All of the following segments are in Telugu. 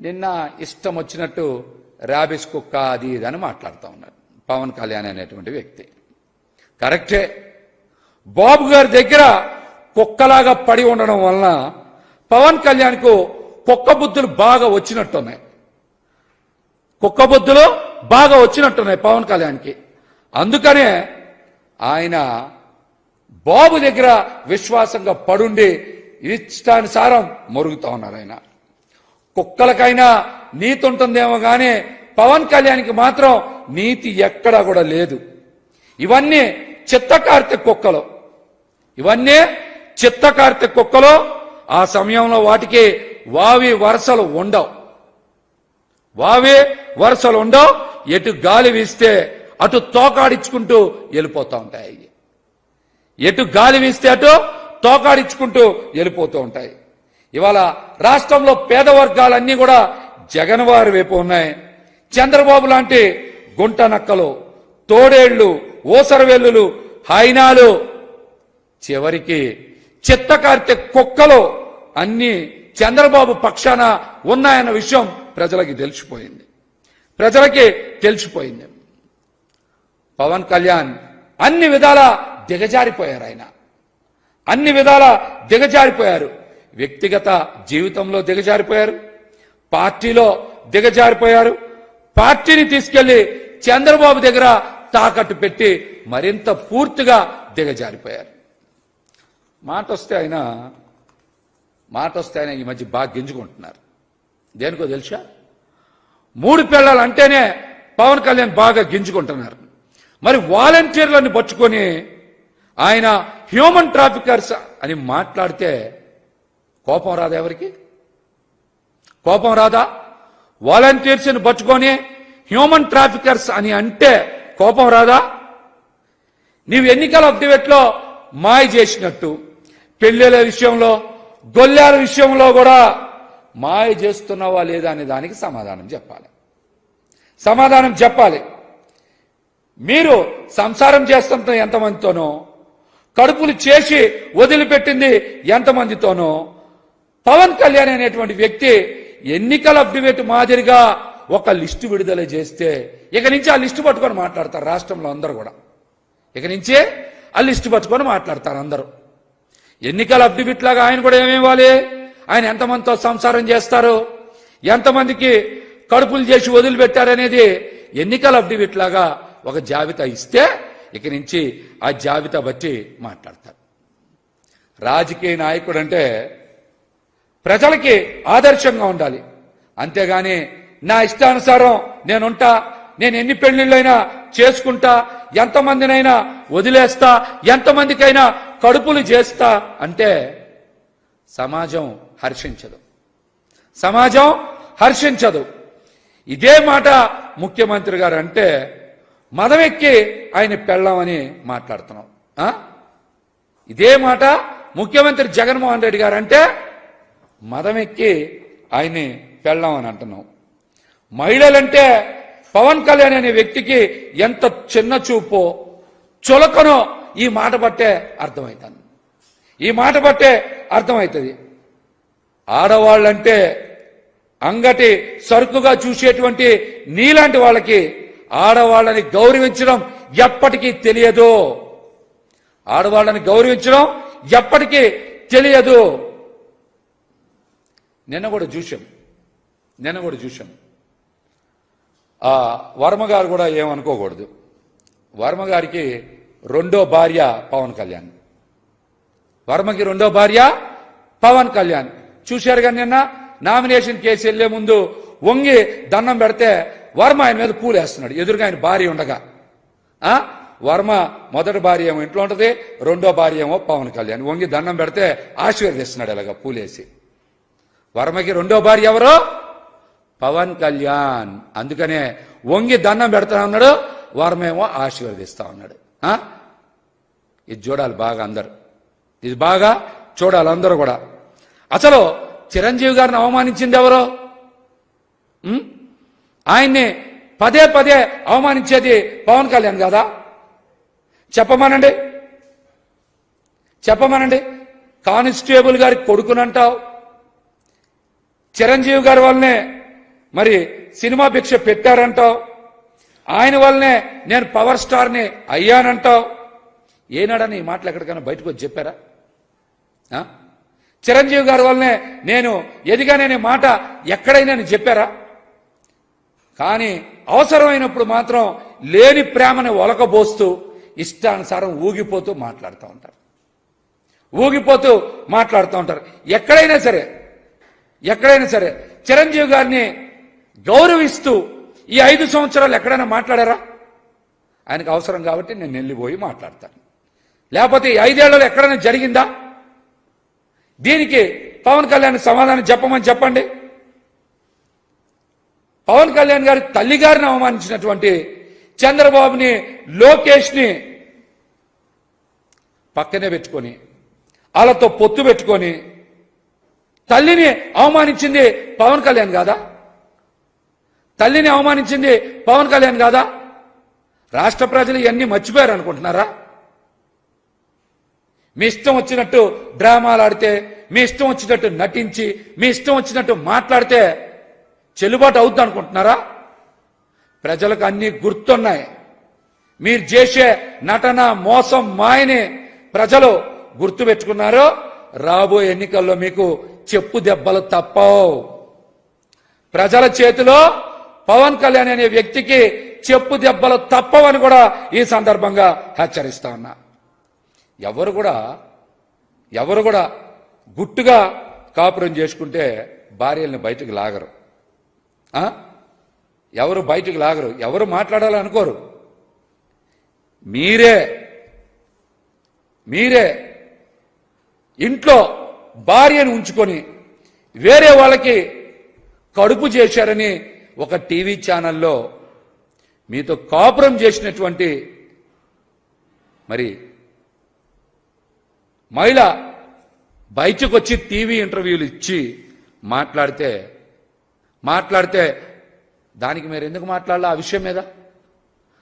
నిన్న ఇష్టం వచ్చినట్టు ర్యాబిస్ కుక్క అది ఇది అని మాట్లాడుతూ ఉన్నారు. పవన్ కళ్యాణ్ అనేటువంటి వ్యక్తి. కరెక్టే. బాబు గారి దగ్గర కుక్కలాగా పడి ఉండడం వలన పవన్ కళ్యాణ్కు కుక్క బుద్ధులు బాగా వచ్చినట్టున్నాయి. కుక్క బుద్ధులు బాగా వచ్చినట్టున్నాయి పవన్ కళ్యాణ్కి. అందుకనే ఆయన బాబు దగ్గర విశ్వాసంగా పడుండి ఇష్టానుసారం మొరుగుతా ఉన్నారు ఆయన. కుక్కలకైనా నీతి ఉంటుందేమో గానీ పవన్ కళ్యాణ్కి మాత్రం నీతి ఎక్కడా కూడా లేదు. ఇవన్నీ చిత్తకార్తె కుక్కలు. ఇవన్నీ చిత్తకార్తె కుక్కలు. ఆ సమయంలో వాటికి వావి వరసలు ఉండవు. వావి వరసలు ఉండవు. ఎటు గాలి వీస్తే అటు తోకాడించుకుంటూ వెళ్ళిపోతూ ఉంటాయి. ఎటు గాలి వీస్తే అటు తోకాడించుకుంటూ వెళ్ళిపోతూ ఉంటాయి. ఇవాళ రాష్ట్రంలో పేద వర్గాలన్నీ కూడా జగన్ వారి వైపు ఉన్నాయి. చంద్రబాబు లాంటి గుంట నక్కలు తోడేళ్ళు ఓసరవెల్లులు హైనాలు చివరికి చిత్తకార్తె కుక్కలు అన్ని చంద్రబాబు పక్షాన ఉన్నాయన్న విషయం ప్రజలకి తెలిసిపోయింది. ప్రజలకి తెలిసిపోయింది. పవన్ కళ్యాణ్ అన్ని విధాల దిగజారిపోయారు ఆయన. అన్ని విధాల దిగజారిపోయారు. వ్యక్తిగత జీవితంలో దిగజారిపోయారు. పార్టీలో దిగజారిపోయారు. పార్టీని తీసుకెళ్ళి చంద్రబాబు దగ్గర తాకట్టు పెట్టి మరింత పూర్తిగా దిగజారిపోయారు. మాట వస్తే ఆయన మాట వస్తే ఆయన ఈ మధ్య బాగా గింజుకుంటున్నారు. దేనికో తెలుసా? మూడు పిల్లలు అంటేనే పవన్ కళ్యాణ్ బాగా గింజుకుంటున్నారు. మరి వాలంటీర్లను పట్టుకొని ఆయన హ్యూమన్ ట్రాఫికర్స్ అని మాట్లాడితే కోపం రాదా ఎవరికి? కోపం రాదా? వాలంటీర్స్ని పట్టుకొని హ్యూమన్ ట్రాఫికర్స్ అని అంటే కోపం రాదా? నీవు ఎన్నికల అఫిడవిట్లో మాయ చేసినట్టు పెళ్ళిళ్ళ విషయంలో గొల్లాల విషయంలో కూడా మాయ చేస్తున్నావా లేదా అనే దానికి సమాధానం చెప్పాలి. సమాధానం చెప్పాలి. మీరు సంసారం చేస్తున్న ఎంతమందితోనో కడుపులు చేసి వదిలిపెట్టింది ఎంతమందితోనో పవన్ కళ్యాణ్ అనేటువంటి వ్యక్తి ఎన్నికల అప్డివేట్ మాదిరిగా ఒక లిస్టు విడుదల చేస్తే ఇక నుంచి ఆ లిస్టు పట్టుకొని మాట్లాడతారు రాష్ట్రంలో అందరూ కూడా. ఇక నుంచే ఆ లిస్టు పట్టుకొని మాట్లాడతారు అందరూ. ఎన్నికల అఫిడవిట్ లాగా ఆయన కూడా ఏమివ్వాలి ఆయన ఎంతమందితో సంసారం చేస్తారు? ఎంతమందికి కడుపులు చేసి వదిలిపెట్టారనేది ఎన్నికల అఫిడవిట్ లాగా ఒక జాబితా ఇస్తే ఇక నుంచి ఆ జాబితా బట్టి మాట్లాడతారు. రాజకీయ నాయకుడు అంటే ప్రజలకి ఆదర్శంగా ఉండాలి. అంతేగాని నా ఇష్టానుసారం నేనుంటా నేను ఎన్ని పెళ్ళిళ్ళైనా చేసుకుంటా ఎంతమందినైనా వదిలేస్తా ఎంతమందికైనా కడుపులు చేస్తా అంటే సమాజం హర్షించదు. సమాజం హర్షించదు. ఇదే మాట ముఖ్యమంత్రి గారు అంటే మదమెక్కి ఆయన పెళ్ళామని మాట్లాడుతున్నాం. ఇదే మాట ముఖ్యమంత్రి జగన్మోహన్ రెడ్డి గారు అంటే మదమెక్కి ఆయన్ని పెళ్ళామని అంటున్నాం మహిళలంటే పవన్ కళ్యాణ్ అనే వ్యక్తికి ఎంత చిన్న చూపో చులకనో ఈ మాట బట్టే అర్థమవుతుంది ఈ మాట బట్టే అర్థమవుతుంది ఆడవాళ్ళంటే అంగటి సరుకుగా చూసేటువంటి నీలాంటి వాళ్ళకి ఆడవాళ్ళని గౌరవించడం ఎప్పటికీ తెలియదు. ఆడవాళ్ళని గౌరవించడం ఎప్పటికీ తెలియదు. నిన్న కూడా చూశాం. నిన్న కూడా చూశాం. ఆ వర్మ గారు కూడా ఏమనుకోకూడదు. వర్మ గారికి రెండో భార్య పవన్ కళ్యాణ్. వర్మకి రెండో భార్య పవన్ కళ్యాణ్. చూశారు కానీ నిన్న? నామినేషన్ కేసు వెళ్ళే ముందు వంగి దండం పెడితే వర్మ ఆయన మీద పూలేస్తున్నాడు. ఎదురుగా ఆయన భార్య ఉండగా. వర్మ మొదటి భార్య ఏమో ఇంట్లో ఉంటుంది రెండో భార్య ఏమో పవన్ కళ్యాణ్. వంగి దండం పెడితే ఆశీర్వదిస్తున్నాడు ఇలాగా పూలేసి. వర్మకి రెండో భార్య ఎవరు? పవన్ కళ్యాణ్. అందుకనే వంగి దండం పెడతా ఉన్నాడు వర్మేమో ఆశీర్వదిస్తా ఉన్నాడు. ఇది చూడాలి బాగా అందరు. ఇది బాగా చూడాలి అందరూ కూడా. అసలు చిరంజీవి గారిని అవమానించింది ఎవరు? ఆయన్ని పదే పదే అవమానించేది పవన్ కళ్యాణ్ కదా? చెప్పమనండి. చెప్పమనండి. కానిస్టేబుల్ గారి కొడుకునంటావు. చిరంజీవి గారి వల్లనే మరి సినిమా భిక్ష పెట్టారంటావు. ఆయన వల్లనే నేను పవర్ స్టార్ని అయ్యానంటావు. ఏనాడని ఈ మాటలు ఎక్కడికైనా బయటకు వచ్చి చెప్పారా? చిరంజీవి గారి వల్లనే నేను ఎదిగాననే మాట ఎక్కడైనా చెప్పారా? కానీ అవసరమైనప్పుడు మాత్రం లేని ప్రేమని ఒలకబోస్తూ ఇష్టానుసారం ఊగిపోతూ మాట్లాడుతూ ఉంటారు. ఊగిపోతూ మాట్లాడుతూ ఉంటారు. ఎక్కడైనా సరే ఎక్కడైనా సరే చిరంజీవి గారిని గౌరవిస్తూ ఈ ఐదు సంవత్సరాలు ఎక్కడైనా మాట్లాడారా? ఆయనకు అవసరం కాబట్టి నేను వెళ్ళిపోయి మాట్లాడతాను. లేకపోతే ఈ ఐదేళ్ళలో ఎక్కడైనా జరిగిందా? దీనికి పవన్ కళ్యాణ్ సమాధానం చెప్పమని చెప్పండి. పవన్ కళ్యాణ్ గారి తల్లి గారిని అవమానించినటువంటి చంద్రబాబుని లోకేష్ని పక్కనే పెట్టుకొని వాళ్ళతో పొత్తు పెట్టుకొని తల్లిని అవమానించింది పవన్ కళ్యాణ్ కాదా? తల్లిని అవమానించింది పవన్ కళ్యాణ్ కాదా? రాష్ట్ర ప్రజలు ఇవన్నీ మర్చిపోయారు అనుకుంటున్నారా? మీ ఇష్టం వచ్చినట్టు డ్రామాలు ఆడితే మీ ఇష్టం వచ్చినట్టు నటించి మీ ఇష్టం వచ్చినట్టు మాట్లాడితే చెల్లుబాటు అవుద్ది అనుకుంటున్నారా? ప్రజలకు అన్ని గుర్తున్నాయి. మీరు చేసే నటన మోసం మాయని ప్రజలు గుర్తు పెట్టుకున్నారో రాబోయే ఎన్నికల్లో మీకు చెప్పు దెబ్బలు తప్పవు. ప్రజల చేతిలో పవన్ కళ్యాణ్ అనే వ్యక్తికి చెప్పు దెబ్బలు తప్పవని కూడా ఈ సందర్భంగా హెచ్చరిస్తా ఉన్నా. ఎవరు కూడా ఎవరు కూడా గుట్టుగా కాపురం చేసుకుంటే భార్యల్ని బయటకు లాగరు. ఎవరు బయటకు లాగరు? ఎవరు మాట్లాడాలనుకోరు మీరే మీరే ఇంట్లో భార్యను ఉంచుకొని వేరే వాళ్ళకి కడుపు చేశారని ఒక టీవీ ఛానల్లో మీతో కాపురం చేసినటువంటి మరి మహిళ బయటకు వచ్చి టీవీ ఇంటర్వ్యూలు ఇచ్చి మాట్లాడితే మాట్లాడితే దానికి మీరు ఎందుకు మాట్లాడాలా ఆ విషయం మీద?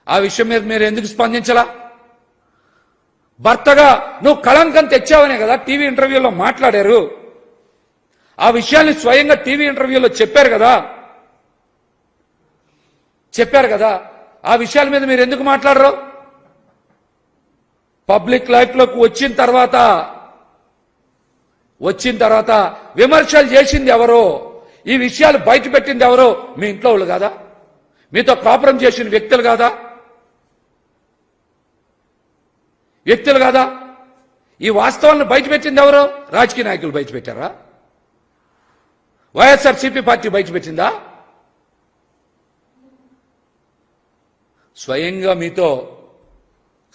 ఆ విషయం మీద మీరు ఎందుకు స్పందించలా? భర్తగా నువ్వు కళంకం తెచ్చావనే కదా టీవీ ఇంటర్వ్యూలో మాట్లాడారు. ఆ విషయాన్ని స్వయంగా టీవీ ఇంటర్వ్యూలో చెప్పారు కదా. చెప్పారు కదా. ఆ విషయాల మీద మీరు ఎందుకు మాట్లాడరు? పబ్లిక్ లైఫ్లోకి వచ్చిన తర్వాత వచ్చిన తర్వాత విమర్శలు చేసింది ఎవరో ఈ విషయాలు బయట పెట్టింది ఎవరో మీ ఇంట్లో వాళ్ళు కాదా? మీతో కాపురం చేసిన వ్యక్తులు కాదా? వ్యక్తులు కాదా? ఈ వాస్తవాలను బయటపెట్టింది ఎవరు? రాజకీయ నాయకులు బయటపెట్టారా వైఎస్ఆర్సీపీ వైఎస్ఆర్ సిపి పార్టీ బయటపెట్టిందా స్వయంగా మీతో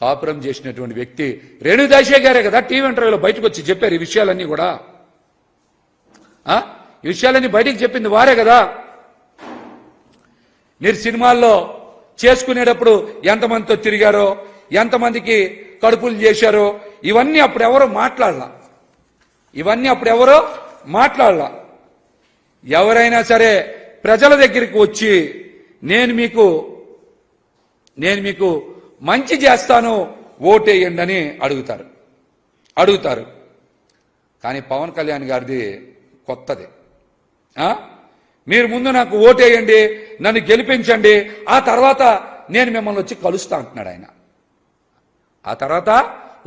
కాపురం చేసినటువంటి వ్యక్తి రేణు దాసే గారే కదా టీవీ ఇంటర్వ్యూలో బయటకు వచ్చి చెప్పారు ఈ విషయాలన్నీ కూడా. ఈ విషయాలన్నీ బయటికి చెప్పింది వారే కదా. మీరు సినిమాల్లో చేసుకునేటప్పుడు ఎంతమందితో తిరిగారో ఎంతమందికి కడుపులు చేశారో ఇవన్నీ అప్పుడు ఎవరో మాట్లాడలా. ఇవన్నీ అప్పుడు ఎవరో మాట్లాడలా. ఎవరైనా సరే ప్రజల దగ్గరికి వచ్చి నేను మీకు నేను మీకు మంచి చేస్తాను ఓటేయండి అని అడుగుతారు. అడుగుతారు. కానీ పవన్ కళ్యాణ్ గారిది కొత్తది. మీరు ముందు నాకు ఓటేయండి నన్ను గెలిపించండి ఆ తర్వాత నేను మిమ్మల్ని వచ్చి కలుస్తా అంటున్నాడు ఆయన. ఆ తర్వాత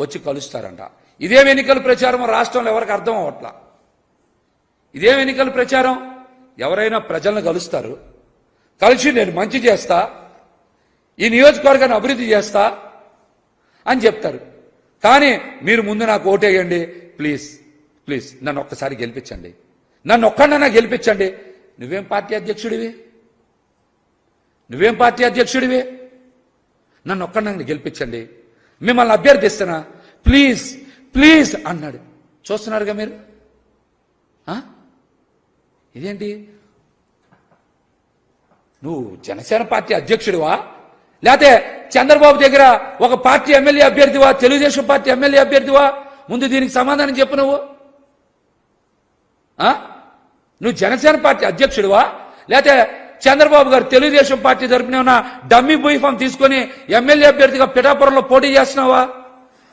వచ్చి కలుస్తారంట. ఇదేం ఎన్నికల ప్రచారం రాష్ట్రంలో ఎవరికి అర్థం అవట్లా ఇదేం ఎన్నికల ప్రచారం? ఎవరైనా ప్రజలను కలుస్తారు. కలిసి నేను మంచి చేస్తా. ఈ నియోజకవర్గాన్ని అభివృద్ధి చేస్తా అని చెప్తారు. కానీ మీరు ముందు నాకు ఓటేయండి. Please please. నన్ను ఒక్కసారి గెలిపించండి. నన్ను ఒక్కడన్నా గెలిపించండి. నువ్వేం పార్టీ అధ్యక్షుడివి? నువ్వేం పార్టీ అధ్యక్షుడివి? నన్ను ఒక్కడన్నా గెలిపించండి. మిమ్మల్ని అభ్యర్థిస్తున్నా. ప్లీజ్ ప్లీజ్ అన్నాడు. చూస్తున్నారుగా మీరు? ఇదేంటి? నువ్వు జనసేన పార్టీ అధ్యక్షుడివా? లేకపోతే చంద్రబాబు దగ్గర ఒక పార్టీ ఎమ్మెల్యే అభ్యర్థివా? తెలుగుదేశం పార్టీ ఎమ్మెల్యే అభ్యర్థివా? ముందు దీనికి సమాధానం చెప్పు నువ్వు. నువ్వు జనసేన పార్టీ అధ్యక్షుడివా? లేకపోతే చంద్రబాబు గారు తెలుగుదేశం పార్టీ తరపున ఉన్న డమ్మీ భూయిఫామ్ తీసుకొని ఎమ్మెల్యే అభ్యర్థిగా పిఠాపురంలో పోటీ చేస్తున్నావా?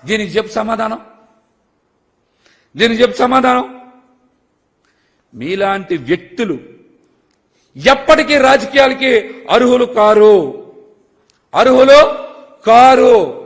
దీనికి చెప్పు సమాధానం. దీనికి చెప్పు సమాధానం. మీలాంటి వ్యక్తులు ఎప్పటికీ రాజకీయాలకి అర్హులు కారు. అర్హులు కారు.